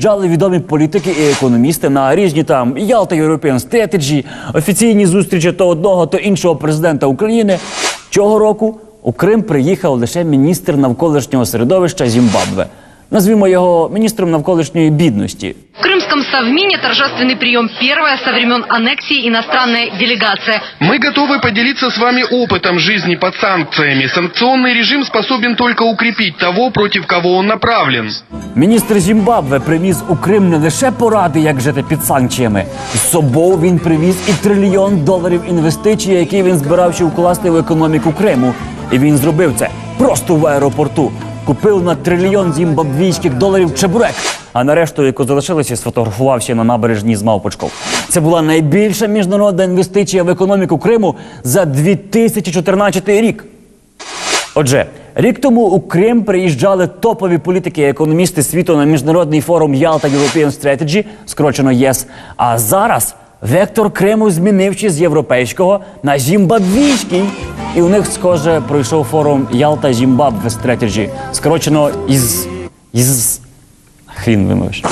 Жали відомі політики і економісти на різні там Ялта Європейн Strategy, офіційні зустрічі то одного, то іншого президента України. Цього року у Крим приїхав лише міністр навколишнього середовища Зімбабве Назвімо його міністром навколишньої бідності. В Крымском Совмине торжественный прием первая со времен аннексии иностранная делегация. Мы готовы поделиться с вами опытом жизни под санкциями. Санкционный режим способен только укрепить того, против кого он направлен. Міністр Зімбабве привіз у Крим не лише поради, як жити під санкціями. З собою він привіз і трильйон доларів інвестицій, які він збирав ще вкласти в економіку Криму. І він зробив це просто в аеропорту. Купив на трильйон зімбабвійських доларів чебурек. А на решту, яку залишилося, сфотографувався на набережні з мавпочком. Це була найбільша міжнародна інвестиція в економіку Криму за 2014 рік. Отже, рік тому у Крим приїжджали топові політики і економісти світу на міжнародний форум Ялта European Strategy, скорочено ЄС. А зараз вектор Криму змінивши з європейського на зімбабвійський. І у них, схоже, пройшов форум Ялта Зімбабве Strategy, скорочено із. із. Хрін вимовиш.